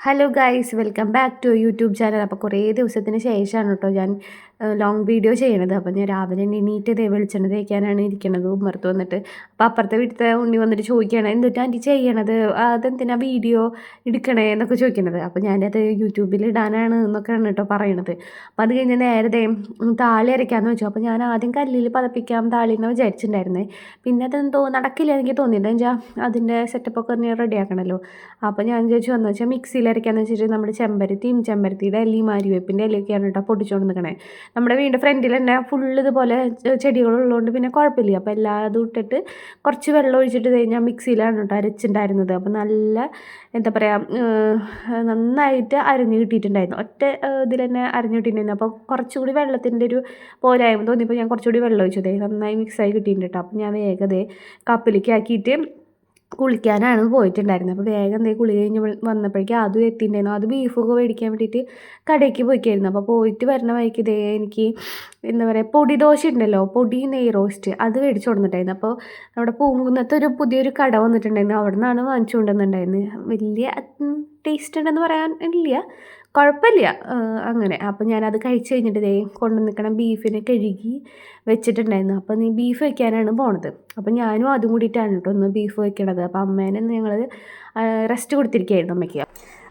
Hello guys welcome back to YouTube channel അപ്പോൾ കുറേ ദിവസത്തിന് ശേഷമാണ് കേട്ടോ ഞാൻ ലോങ് വീഡിയോ ചെയ്യണത്. അപ്പോൾ ഞാൻ രാവിലെ എണീറ്റ് ഇതേ വെളിച്ചെണ്ണ തേക്കാനാണ് ഇരിക്കണത്. ഉമ്മർത്ത് വന്നിട്ട് അപ്പോൾ അപ്പുറത്തെ വീട്ടിലത്തെ ഉണ്ണി വന്നിട്ട് ചോദിക്കുകയാണ് എന്നിട്ട് ആന്റി ചെയ്യണത്? അതെന്തിനാ വീഡിയോ എടുക്കണേ? എന്നൊക്കെ ചോദിക്കണത്. അപ്പോൾ ഞാനത് യൂട്യൂബിൽ ഇടാനാണ് എന്നൊക്കെയാണ് കേട്ടോ പറയണത്. അപ്പോൾ അത് കഴിഞ്ഞ് നേരത്തെ താളി അരയ്ക്കാമെന്ന് വെച്ചു. അപ്പോൾ ഞാൻ ആദ്യം കല്ലിൽ പതപ്പിക്കാം താളി എന്ന് വിചാരിച്ചിട്ടുണ്ടായിരുന്നേ. പിന്നെ അതെന്തോ നടക്കില്ല എനിക്ക് തോന്നിയത്. വെച്ചാൽ അതിന്റെ സെറ്റപ്പൊക്കെ ഒന്ന് റെഡിയാക്കണമല്ലോ അപ്പോൾ ഞാൻ ചോദിച്ചു വന്നു വെച്ചാൽ മിക്സിയിൽ അരയ്ക്കാന്ന് വെച്ചിട്ട് നമ്മുടെ ചെമ്പരത്തിയും ചെമ്പരത്തിയുടെ ഇലയും മാരിവേപ്പിന്റെ ഇലയൊക്കെയാണ് കേട്ടോ പൊടിച്ചുകൊണ്ട് നിൽക്കണേ നമ്മുടെ വീടിന്റെ ഫ്രണ്ടിൽ തന്നെ ഫുള്ള് ഇതുപോലെ ചെടികളുള്ളതുകൊണ്ട് പിന്നെ കുഴപ്പമില്ല. അപ്പോൾ എല്ലാ ഇട്ടിട്ട് കുറച്ച് വെള്ളം ഒഴിച്ചിട്ട് കഴിഞ്ഞാൽ മിക്സിയിലാണ് കേട്ടോ അരച്ചിട്ടുണ്ടായിരുന്നത്. അപ്പോൾ നല്ല എന്താ പറയുക നന്നായിട്ട് അരഞ്ഞു കിട്ടിയിട്ടുണ്ടായിരുന്നു. ഒറ്റ ഇതിൽ തന്നെ അരഞ്ഞു കിട്ടിയിട്ടുണ്ടായിരുന്നു. അപ്പോൾ കുറച്ചുകൂടി വെള്ളത്തിന്റെ ഒരു പോരായ്മ തോന്നിയപ്പോൾ ഞാൻ കുറച്ചുകൂടി വെള്ളം ഒഴിച്ചു. നന്നായി മിക്സായി കിട്ടിയിട്ടുണ്ട് കേട്ടോ. അപ്പോൾ ഞാൻ വേഗതേ കപ്പിലേക്ക് ആക്കിയിട്ട് കുളിക്കാനാണ് പോയിട്ടുണ്ടായിരുന്നത്. അപ്പോൾ വേഗം എന്തേ കുളി കഴിഞ്ഞ് വന്നപ്പോഴേക്കും അതും എത്തിയിട്ടുണ്ടായിരുന്നു. അത് ബീഫൊക്കെ മേടിക്കാൻ വേണ്ടിയിട്ട് കടയ്ക്ക് പോയിക്കായിരുന്നു. അപ്പോൾ പോയിട്ട് വരണ വഴിക്ക് ഇതേ എനിക്ക് എന്താ പറയുക പൊടി ദോശ ഉണ്ടല്ലോ പൊടി നെയ് റോസ്റ്റ് അത് മേടിച്ചു കൊടുത്തിട്ടുണ്ടായിരുന്നു അപ്പോൾ നമ്മുടെ പൂങ്കുന്നത്തെ ഒരു പുതിയൊരു കട വന്നിട്ടുണ്ടായിരുന്നു. അവിടെ നിന്നാണ് വാങ്ങിച്ചു കൊണ്ടുവന്നിട്ടുണ്ടായിരുന്നത്. വലിയ ടേസ്റ്റ് ഉണ്ടെന്ന് പറയാൻ ഇല്ല. കുഴപ്പമില്ല. അങ്ങനെ. അപ്പോൾ ഞാനത് കഴിച്ച് കഴിഞ്ഞിട്ട് ദേ കൊണ്ടു നിൽക്കണം. ബീഫിനെ കഴുകി വെച്ചിട്ടുണ്ടായിരുന്നു. അപ്പോൾ നീ ബീഫ് വയ്ക്കാനാണ് പോണത്. അപ്പോൾ ഞാനും അതും കൂടിയിട്ടാണ് കേട്ടോ ഒന്ന് ബീഫ് വയ്ക്കണത്. അപ്പോൾ അമ്മേനെ ഞങ്ങൾ റെസ്റ്റ് കൊടുത്തിരിക്കുകയായിരുന്നു അമ്മയ്ക്ക്.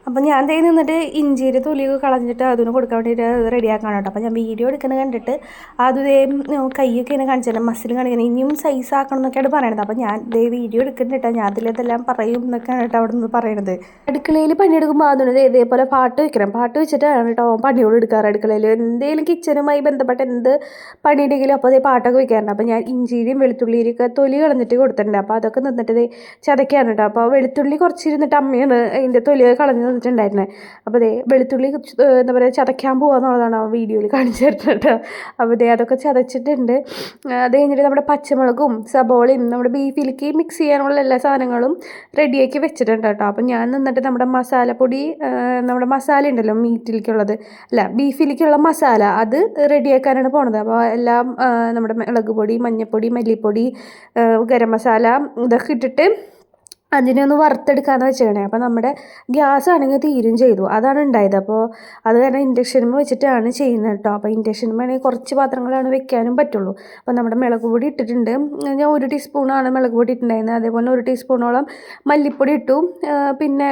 അപ്പോൾ ഞാൻ ദേ നിന്നിട്ട് ഇഞ്ചിയുടെ തൊലിയൊക്കെ കളഞ്ഞിട്ട് അതിന് കൊടുക്കാൻ വേണ്ടിയിട്ട് റെഡിയാക്കണം കേട്ടോ. അപ്പം ഞാൻ വീഡിയോ എടുക്കുന്നത് കണ്ടിട്ട് അത് കൈയൊക്കെ ഇങ്ങനെ കാണിച്ചിട്ട് മസിൽ കാണിക്കണം ഇനിയും സൈസ് ആക്കണം എന്നൊക്കെയാണ് പറയണത്. അപ്പം ഞാൻ ദേ വീഡിയോ എടുക്കുന്നുണ്ട് ഞാൻ അതിലെല്ലാം പറയും എന്നൊക്കെയാണ് കേട്ടോ അവിടെ നിന്ന് പറയണത്. അടുക്കളയിൽ പണിയെടുക്കുമ്പോൾ അതിന് ഇതേപോലെ പാട്ട് വെക്കണം. പാട്ട് വെച്ചിട്ടാണ് കേട്ടോ പണിയോട് എടുക്കാറ് അടുക്കളയിൽ എന്തെങ്കിലും കിച്ചനുമായി ബന്ധപ്പെട്ട എന്ത് പണിയുണ്ടെങ്കിലും അപ്പോൾ അതേ പാട്ടൊക്കെ വെക്കാറുണ്ട്. അപ്പോൾ ഞാൻ ഇഞ്ചിയിലും വെളുത്തുള്ളിയിലും ഒക്കെ തൊലി കളഞ്ഞിട്ട് കൊടുത്തിട്ടുണ്ട്. അപ്പോൾ അതൊക്കെ നിന്നിട്ട് കേട്ടോ. അപ്പോൾ വെളുത്തുള്ളി കുറച്ചിരുന്നിട്ട് അമ്മയാണ് അതിന്റെ തൊലിയൊക്കെ കളഞ്ഞ് തന്നിട്ടുണ്ടായിരുന്നത് അപ്പോൾ ദേ വെളുത്തുള്ളി എന്താ പറയുക ചതയ്ക്കാൻ പോകാന്നുള്ളതാണ് ആ വീഡിയോയിൽ കാണിച്ചു തരുന്നത് അപ്പോൾ ദേ അതൊക്കെ ചതച്ചിട്ടുണ്ട്. അത് കഴിഞ്ഞിട്ട് നമ്മുടെ പച്ചമുളകും സബോളയും നമ്മുടെ ബീഫിലേക്ക് മിക്സ് ചെയ്യാനുള്ള എല്ലാ സാധനങ്ങളും റെഡിയാക്കി വെച്ചിട്ടുണ്ട് കേട്ടോ. അപ്പോൾ ഞാൻ നിന്നിട്ട് നമ്മുടെ മസാലപ്പൊടി നമ്മുടെ മസാല ഉണ്ടല്ലോ മീറ്റിലേക്കുള്ളത്. അല്ല ബീഫിലേക്കുള്ള മസാല അത് റെഡിയാക്കാനാണ് പോണത്. അപ്പോൾ എല്ലാം നമ്മുടെ മുളക് പൊടി മഞ്ഞൾപ്പൊടി മല്ലിപ്പൊടി ഗരം മസാല ഇതൊക്കെ ഇട്ടിട്ട് അതിനെ ഒന്ന് വറുത്തെടുക്കാന്ന് വെച്ചേക്കണേ അപ്പോൾ നമ്മുടെ ഗ്യാസ് ആണെങ്കിൽ തീരും ചെയ്തു. അതാണ് ഉണ്ടായത്. അപ്പോൾ അത് കാരണം ഇൻഡക്ഷനിൽ വെച്ചിട്ടാണ് ചെയ്യുന്നത് കേട്ടോ അപ്പോൾ ഇൻഡക്ഷനിൽ വേണമെങ്കിൽ കുറച്ച് പാത്രങ്ങളാണ് വെക്കാനും പറ്റുള്ളൂ. അപ്പോൾ നമ്മുടെ മുളക് പൊടി ഇട്ടിട്ടുണ്ട്. ഞാൻ ഒരു ടീസ്പൂണാണ് മുളക് പൊടി ഇട്ടിട്ടുണ്ടായിരുന്നത്. അതേപോലെ ഒരു ടീസ്പൂണോളം മല്ലിപ്പൊടി ഇട്ടു. പിന്നെ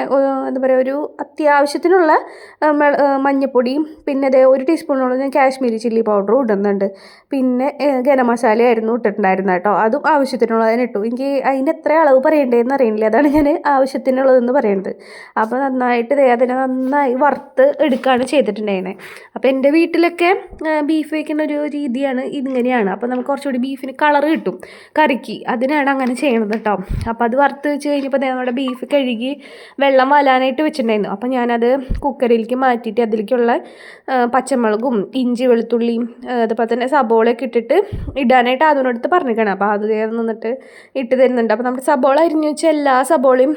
എന്താ പറയുക ഒരു അത്യാവശ്യത്തിനുള്ള മഞ്ഞൾപ്പൊടിയും പിന്നെ അതേ ഒരു ടീസ്പൂണോളം ഞാൻ കാശ്മീരി ചില്ലി പൗഡറും ഇടുന്നുണ്ട്. പിന്നെ ഗരം മസാലയായിരുന്നു ഇട്ടിട്ടുണ്ടായിരുന്നത് കേട്ടോ അതും ആവശ്യത്തിനുള്ളതിന് ഇട്ടു. എനിക്ക് അതിന്റെ എത്ര അളവ് പറയണ്ടേന്ന് അറിയില്ല. അതാണ് ഞാൻ ആവശ്യത്തിനുള്ളതെന്ന് പറയുന്നത്. അപ്പോൾ നന്നായിട്ട് അതിനെ നന്നായി വറുത്ത് എടുക്കുകയാണ് ചെയ്തിട്ടുണ്ടായിരുന്നത് അപ്പോൾ എന്റെ വീട്ടിലൊക്കെ ബീഫ് വയ്ക്കുന്ന ഒരു രീതിയാണ് ഇതിങ്ങനെയാണ്. അപ്പോൾ നമുക്ക് കുറച്ചുകൂടി ബീഫിന് കളർ കിട്ടും കറിക്ക്. അതിനാണ് അങ്ങനെ ചെയ്യണത് കേട്ടോ അപ്പോൾ അത് വറുത്ത് വെച്ച് കഴിഞ്ഞപ്പോൾ നമ്മുടെ ബീഫ് കഴുകി വെള്ളം വലാനായിട്ട് വെച്ചിട്ടുണ്ടായിരുന്നു. അപ്പോൾ ഞാനത് കുക്കറിലേക്ക് മാറ്റിയിട്ട് അതിലേക്കുള്ള പച്ചമുളകും ഇഞ്ചി വെളുത്തുള്ളിയും അതുപോലെ തന്നെ സബോളയൊക്കെ ഇട്ടിട്ട് ഇടാനായിട്ട് അതിനടുത്ത് പറഞ്ഞിരിക്കണം. അപ്പോൾ അത് നിന്നിട്ട് ഇട്ട് തരുന്നുണ്ട്. അപ്പോൾ നമ്മുടെ സബോള അരിഞ്ഞു വെച്ചാൽ എല്ലാ സബോളയും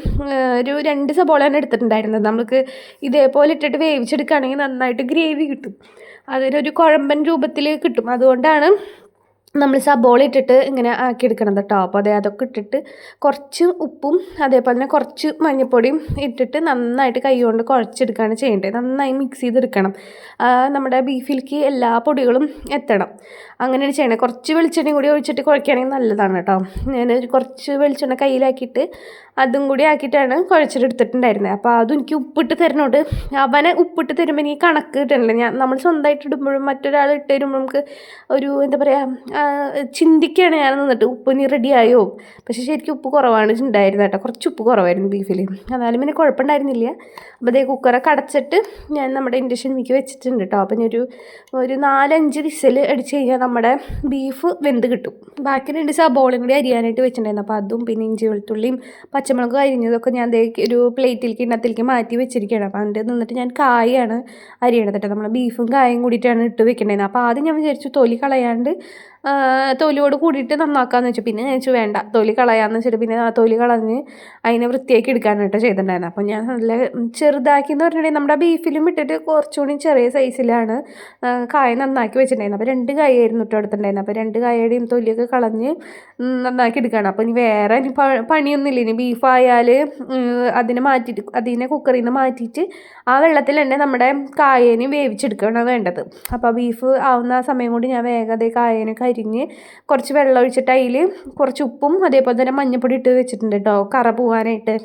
ഒരു രണ്ട് സബോളയാണ് എടുത്തിട്ടുണ്ടായിരുന്നത്. നമുക്ക് ഇതേപോലെ ഇട്ടിട്ട് വേവിച്ചെടുക്കുകയാണെങ്കിൽ നന്നായിട്ട് ഗ്രേവി കിട്ടും. അതിനൊരു കുഴമ്പൻ രൂപത്തിൽ കിട്ടും. അതുകൊണ്ടാണ് നമ്മൾ സബോള ഇട്ടിട്ട് ഇങ്ങനെ ആക്കിയെടുക്കണം കേട്ടോ അപ്പോൾ അതേ അതൊക്കെ ഇട്ടിട്ട് കുറച്ച് ഉപ്പും അതേപോലെ തന്നെ കുറച്ച് മഞ്ഞൾപ്പൊടിയും ഇട്ടിട്ട് നന്നായിട്ട് കൈ കൊണ്ട് കുഴച്ചെടുക്കുകയാണ് ചെയ്യേണ്ടത്. നന്നായി മിക്സ് ചെയ്തെടുക്കണം. നമ്മുടെ ബീഫിലേക്ക് എല്ലാ പൊടികളും എത്തണം. അങ്ങനെയാണ് ചെയ്യണം. കുറച്ച് വെളിച്ചെണ്ണ കൂടി ഒഴിച്ചിട്ട് കുഴക്കുകയാണെങ്കിൽ നല്ലതാണ് കേട്ടോ ഞാൻ കുറച്ച് വെളിച്ചെണ്ണ കയ്യിലാക്കിയിട്ട് അതും കൂടി ആക്കിയിട്ടാണ് കുഴച്ചിട്ടെടുത്തിട്ടുണ്ടായിരുന്നത് അപ്പോൾ അതും എനിക്ക് ഉപ്പിട്ട് തരുന്നോണ്ട് അവനെ ഉപ്പിട്ട് തരുമ്പോൾ എനിക്ക് കണക്ക് കിട്ടണില്ല. ഞാൻ നമ്മൾ സ്വന്തമായിട്ട് ഇടുമ്പോഴും മറ്റൊരാൾ ഇട്ട് തരുമ്പോൾ നമുക്ക് ഒരു എന്താ പറയുക ചിന്തിക്കുകയാണ് ഞാൻ നിന്നിട്ട് ഉപ്പ് നീ റെഡിയായോ പക്ഷേ ശരിക്കും ഉപ്പ് കുറവാണ് ഉണ്ടായിരുന്നത് കേട്ടോ. കുറച്ച് ഉപ്പ് കുറവായിരുന്നു ബീഫിൽ എന്നാലും പിന്നെ കുഴപ്പമുണ്ടായിരുന്നില്ല. അപ്പോൾ അതേ കുക്കറൊക്കെ അടച്ചിട്ട് ഞാൻ നമ്മുടെ ഇൻഡക്ഷൻ മിക്ക് വെച്ചിട്ടുണ്ട് കേട്ടോ. അപ്പം ഒരു ഒരു നാലഞ്ച് വിസൽ അടിച്ച് കഴിഞ്ഞാൽ നമ്മുടെ ബീഫ് വെന്ത് കിട്ടും. ബാക്കി രണ്ട് സബോളും കൂടി അരിയാനായിട്ട് വെച്ചിട്ടുണ്ടായിരുന്നു. അപ്പോൾ അതും പിന്നെ ഇഞ്ചി വെളുത്തുള്ളിയും പച്ചമുളക് അരിഞ്ഞതൊക്കെ ഞാൻ ഒരു പ്ലേറ്റിലേക്ക് ഇന്നത്തിലേക്ക് മാറ്റി വെച്ചിരിക്കുകയാണ്. അപ്പോൾ അതിന്റെ നിന്നിട്ട് ഞാൻ കായാണ് അരിയണത് കേട്ടോ. നമ്മൾ ബീഫും കായും കൂടിയിട്ടാണ് ഇട്ട് വെക്കേണ്ടത് അപ്പോൾ ആദ്യം ഞാൻ വിചാരിച്ചു തൊലി കളയാണ്ട് തൊലിയോട് കൂടിയിട്ട് നന്നാക്കാന്ന് വെച്ചു. പിന്നെ ഞാൻ വെച്ചു വേണ്ട തൊലി കളയാന്ന് വെച്ചിട്ട് പിന്നെ ആ തൊലി കളഞ്ഞ് അതിനെ വൃത്തിയാക്കി എടുക്കാനായിട്ട് ചെയ്തിട്ടുണ്ടായിരുന്നു. അപ്പോൾ ഞാൻ നല്ല ചെറുതാക്കി എന്ന് പറഞ്ഞിട്ടുണ്ടെങ്കിൽ നമ്മുടെ ബീഫിലും ഇട്ടിട്ട് കുറച്ചുകൂടി ചെറിയ സൈസിലാണ് കായ നന്നാക്കി വെച്ചിട്ടുണ്ടായിരുന്നു. അപ്പോൾ രണ്ട് കായായിരുന്നു ഇട്ട് എടുത്തിട്ടുണ്ടായിരുന്നത് അപ്പോൾ രണ്ട് കായയുടെയും തൊലിയൊക്കെ കളഞ്ഞ് നന്നാക്കി എടുക്കുകയാണ് അപ്പോൾ ഇനി വേറെ ഇനി പണിയൊന്നുമില്ല. ഇനി ബീഫായാൽ അതിനെ മാറ്റിയിട്ട് അതിനെ കുക്കറിൽ നിന്ന് മാറ്റിയിട്ട് ആ വെള്ളത്തിൽ തന്നെ നമ്മുടെ കായേനെ വേവിച്ചെടുക്കുകയാണ് വേണ്ടത്. അപ്പോൾ ബീഫ് ആവുന്ന സമയം കൊണ്ട് ഞാൻ വേഗം അതേ കായേനെ കരിഞ്ഞ് കുറച്ച് വെള്ളം ഒഴിച്ചിട്ട് അതിൽ കുറച്ച് ഉപ്പും അതേപോലെ തന്നെ മഞ്ഞൾപ്പൊടി ഇട്ട് വെച്ചിട്ടുണ്ട് കേട്ടോ കറ പോവാനായിട്ട്.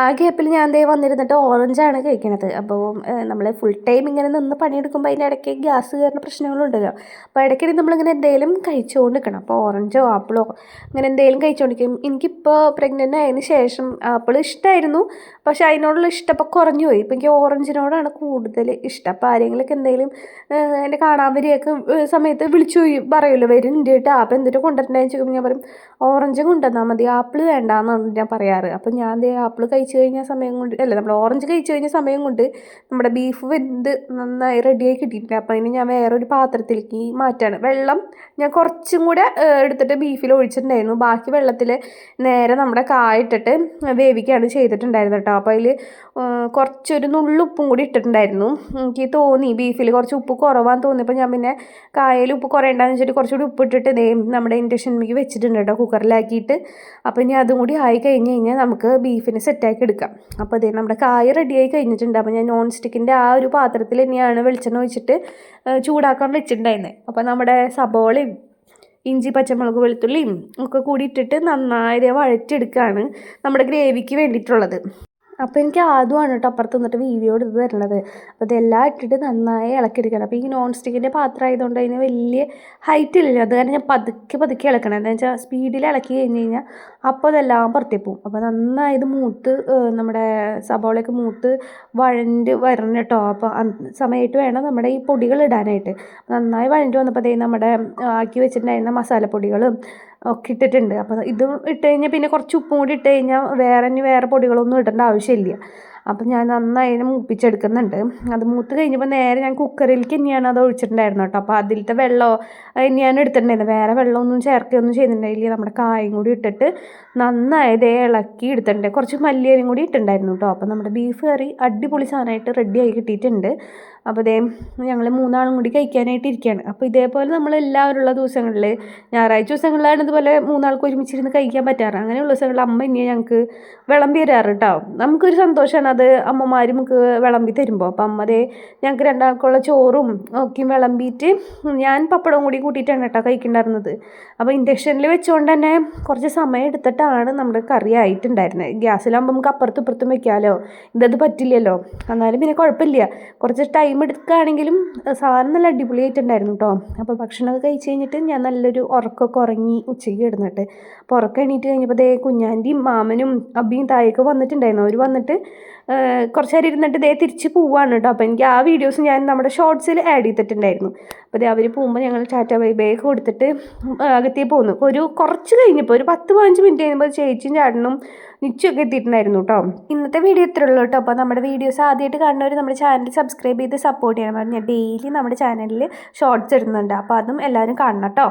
ആ ഗ്യാപ്പിൽ ഞാൻ ദേ വന്നിരുന്നിട്ട് ഓറഞ്ചാണ് കഴിക്കണത്. അപ്പോൾ നമ്മൾ ഫുൾ ടൈം ഇങ്ങനെ നിന്ന് പണിയെടുക്കുമ്പോൾ അതിന്റെ ഇടയ്ക്ക് ഗ്യാസ് കയറുന്ന പ്രശ്നങ്ങളുണ്ടല്ലോ. അപ്പോൾ ഇടയ്ക്കിടയ്ക്ക് നമ്മളിങ്ങനെ എന്തെങ്കിലും കഴിച്ചുകൊണ്ട് നിൽക്കണം അപ്പോൾ ഓറഞ്ചോ ആപ്പിളോ അങ്ങനെ എന്തെങ്കിലും കഴിച്ചുകൊണ്ടിരിക്കും എനിക്കിപ്പോൾ പ്രഗ്നന്റ് ആയതിനു ശേഷം ആപ്പിൾ ഇഷ്ടമായിരുന്നു പക്ഷേ അതിനോടുള്ള ഇഷ്ടം ഇപ്പോൾ കുറഞ്ഞു പോയി. ഇപ്പം എനിക്ക് ഓറഞ്ചിനോടാണ് കൂടുതൽ ഇഷ്ടം. അപ്പോൾ ആരെങ്കിലുമൊക്കെ എന്തെങ്കിലും എന്റെ കാണാൻ വരികയൊക്കെ സമയത്ത് വിളിച്ചു പറയുമല്ലോ വരുന്നുണ്ട് കേട്ടോ. അപ്പോൾ എന്തിട്ട് കൊണ്ടുവരണ്ടെന്ന് ചോദിക്കുമ്പോൾ ഞാൻ പറയും ഓറഞ്ച് കൊണ്ടുവന്നാൽ മതി. ആപ്പിൾ വേണ്ടാന്നാണ് ഞാൻ പറയാറ്. അപ്പോൾ ഞാൻ ആപ്പിൾ കഴിച്ചു കഴിഞ്ഞ സമയം കൊണ്ട് അല്ല നമ്മൾ ഓറഞ്ച് കഴിച്ചു കഴിഞ്ഞ സമയം കൊണ്ട് നമ്മുടെ ബീഫ് വെന്ത് നന്നായി റെഡിയായി കിട്ടിയിട്ടില്ല അപ്പോൾ അതിന് ഞാൻ വേറൊരു പാത്രത്തിലേക്ക് മാറ്റാണ്. വെള്ളം ഞാൻ കുറച്ചും കൂടെ എടുത്തിട്ട് ബീഫിൽ ഒഴിച്ചിട്ടുണ്ടായിരുന്നു. ബാക്കി വെള്ളത്തിൽ നേരെ നമ്മുടെ കായിട്ടിട്ട് വേവിക്കുകയാണ് ചെയ്തിട്ടുണ്ടായിരുന്നു കേട്ടോ. അപ്പോൾ അതിൽ കുറച്ചൊരു നുള്ളുപ്പും കൂടി ഇട്ടിട്ടുണ്ടായിരുന്നു. എനിക്ക് തോന്നി ബീഫിൽ കുറച്ച് ഉപ്പ് കുറവാന്ന് തോന്നിയപ്പോൾ ഞാൻ പിന്നെ കായയിൽ ഉപ്പ് കുറയണ്ടെന്ന് വെച്ചിട്ട് കുറച്ചുകൂടി ഉപ്പ് ഇട്ടിട്ട് ദേ നമ്മുടെ ഇൻഡക്ഷൻ മിക്ക് വെച്ചിട്ടുണ്ട് കേട്ടോ കുക്കറിലാക്കിയിട്ട് അപ്പോൾ ഇനി അതും കൂടി ആയി കഴിഞ്ഞ് കഴിഞ്ഞാൽ നമുക്ക് ബീഫിന് ബീഫിനെ സെറ്റാക്കി എടുക്കാം അപ്പോൾ അതേ നമ്മുടെ കായ റെഡിയായി കഴിഞ്ഞിട്ടുണ്ട്. അപ്പോൾ ഞാൻ നോൺ സ്റ്റിക്കിന്റെ ആ ഒരു പാത്രത്തിൽ തന്നെയാണ് വെളിച്ചെണ്ണ ഒഴിച്ചിട്ട് ചൂടാക്കാൻ വെച്ചിട്ടുണ്ടായിരുന്നത് അപ്പോൾ നമ്മുടെ സബോളയും ഇഞ്ചി പച്ചമുളക് വെളുത്തുള്ളിയും ഒക്കെ കൂടി ഇട്ടിട്ട് നന്നായി വഴറ്റിയെടുക്കുകയാണ് നമ്മുടെ ഗ്രേവിക്ക് വേണ്ടിയിട്ടുള്ളത്. അപ്പോൾ എനിക്ക് ആദ്യമാണ് കേട്ടോ അപ്പുറത്ത് നിന്നിട്ട് വീഡിയോ എടുത്ത് തരണത് അപ്പോൾ ഇതെല്ലാം ഇട്ടിട്ട് നന്നായി ഇളക്കിയെടുക്കണം. അപ്പോൾ ഈ നോൺ സ്റ്റിക്കിന്റെ പാത്രം ആയതുകൊണ്ട് അതിന് വലിയ ഹൈറ്റ് ഇല്ലല്ലോ. അത് കാരണം ഞാൻ പതുക്കെ പതുക്കെ ഇളക്കണം. എന്താ വെച്ചാൽ സ്പീഡിൽ ഇളക്കി കഴിഞ്ഞ് കഴിഞ്ഞാൽ അപ്പോൾ അതെല്ലാം പുറത്തേക്ക് പോകും. അപ്പോൾ നന്നായി ഇത് മൂത്ത് നമ്മുടെ സബോളയൊക്കെ മൂത്ത് വഴണ്ട് വരണം കേട്ടോ. അപ്പോൾ സമയമായിട്ട് വേണം നമ്മുടെ ഈ പൊടികൾ ഇടാനായിട്ട്. നന്നായി വഴണ്ട് വന്നപ്പോൾ അതേ നമ്മുടെ ആക്കി വെച്ചിട്ടുണ്ടായിരുന്ന മസാലപ്പൊടികളും ഒക്കെ ഇട്ടിട്ടുണ്ട്. അപ്പോൾ ഇത് ഇട്ട് കഴിഞ്ഞാൽ പിന്നെ കുറച്ച് ഉപ്പും കൂടി ഇട്ട് കഴിഞ്ഞാൽ വേറെ ഇനി വേറെ പൊടികളൊന്നും ഇടേണ്ട ആവശ്യമില്ല. അപ്പം ഞാൻ നന്നായി അതിനെ മൂപ്പിച്ചെടുക്കുന്നുണ്ട്. അത് മൂത്ത് കഴിഞ്ഞപ്പോൾ നേരെ ഞാൻ കുക്കറിലേക്ക് തന്നെയാണ് അത് ഒഴിച്ചിട്ടുണ്ടായിരുന്നു കേട്ടോ. അപ്പോൾ അതിലത്തെ വെള്ളം ഞാൻ എടുത്തിട്ടുണ്ടായിരുന്നത്. വേറെ വെള്ളമൊന്നും ചേർക്കുകയൊന്നും ചെയ്തിട്ടുണ്ടായില്ല നമ്മുടെ കായും കൂടി ഇട്ടിട്ട് നന്നായി ഇളക്കി എടുത്തിട്ടുണ്ട്. കുറച്ച് മല്ലിയലും കൂടി ഇട്ടിട്ടുണ്ടായിരുന്നു കേട്ടോ. അപ്പോൾ നമ്മുടെ ബീഫ് കറി അടിപൊളി സാധനമായിട്ട് റെഡിയായി കിട്ടിയിട്ടുണ്ട്. അപ്പോൾ ഇതേ ഞങ്ങൾ മൂന്നാളും കൂടി കഴിക്കാനായിട്ട് ഇരിക്കുകയാണ് അപ്പോൾ ഇതേപോലെ നമ്മൾ എല്ലാവരുള്ള ദിവസങ്ങളിൽ ഞായറാഴ്ച ദിവസങ്ങളിലാണ് ഇതുപോലെ മൂന്നാൾക്ക് ഒരുമിച്ചിരുന്ന് കഴിക്കാൻ പറ്റാറ്. അങ്ങനെയുള്ള ദിവസങ്ങളിൽ അമ്മ ഇനി ഞങ്ങൾക്ക് വിളമ്പി തരാറ് കേട്ടോ നമുക്കൊരു സന്തോഷമാണ് അത് അമ്മമാരും നമുക്ക് വിളമ്പി തരുമ്പോൾ അപ്പോൾ അമ്മ ദേ ഞങ്ങൾക്ക് രണ്ടാൾക്കുള്ള ചോറും ഒക്കെ വിളമ്പിയിട്ട് ഞാൻ പപ്പടം കൂടി കൂട്ടിയിട്ടാണ് കേട്ടോ കഴിക്കുന്നുണ്ടായിരുന്നത് അപ്പോൾ ഇൻഡക്ഷനിൽ വെച്ചുകൊണ്ട് തന്നെ കുറച്ച് സമയം എടുത്തിട്ടാണ് നമ്മുടെ കറി ആയിട്ടുണ്ടായിരുന്നത് ഗ്യാസിലാകുമ്പോൾ നമുക്ക് അപ്പുറത്തും ഇപ്പുറത്തും വെക്കാമല്ലോ ഇതത് പറ്റില്ലല്ലോ. എന്നാലും പിന്നെ കുഴപ്പമില്ല. കുറച്ച് ടൈം എടുക്കുകയാണെങ്കിലും സാധനം നല്ല അടിപൊളിയായിട്ടുണ്ടായിരുന്നു കേട്ടോ അപ്പോൾ ഭക്ഷണമൊക്കെ കഴിച്ച് കഴിഞ്ഞിട്ട് ഞാൻ നല്ലൊരു ഉറക്കമൊക്കെ ഉറങ്ങി ഉച്ചയ്ക്ക് കിടന്നിട്ട്. അപ്പോൾ ഉറക്കം എണീറ്റ് കഴിഞ്ഞപ്പോൾ ദേ കുഞ്ഞാന്റെയും മാമനും അബിയും തായൊക്കെ വന്നിട്ടുണ്ടായിരുന്നു. അവർ വന്നിട്ട് കുറച്ച് നേരം ഇരുന്നിട്ട് ദേ തിരിച്ച് പോവാണ് കേട്ടോ അപ്പോൾ എനിക്ക് ആ വീഡിയോസ് ഞാൻ നമ്മുടെ ഷോർട്സിൽ ആഡ് ചെയ്തിട്ടുണ്ടായിരുന്നു. അപ്പോൾ ദേ അവർ പോകുമ്പോൾ ഞങ്ങൾ ടാറ്റ ബൈ ബൈ കൊടുത്തിട്ട് അകത്തേ പോകുന്നു ഒരു കുറച്ച് കഴിഞ്ഞപ്പോൾ ഒരു പത്ത് പതിനഞ്ച് മിനിറ്റ് കഴിയുമ്പോൾ ചേച്ചിയും ചാടനും നിച്ചൊക്കെ എത്തിയിട്ടുണ്ടായിരുന്നു കേട്ടോ ഇന്നത്തെ വീഡിയോ ഇത്രേ ഉള്ളൂ കേട്ടോ അപ്പോൾ നമ്മുടെ വീഡിയോസ് ആദ്യമായിട്ട് കാണുന്നവർ നമ്മുടെ ചാനൽ സബ്സ്ക്രൈബ് ചെയ്ത് സപ്പോർട്ട് ചെയ്യണം. ഞാൻ ഡെയിലി നമ്മുടെ ചാനലിൽ ഷോർട്സ് ഇടുന്നുണ്ട്. അപ്പോൾ അതും എല്ലാവരും കാണണം കേട്ടോ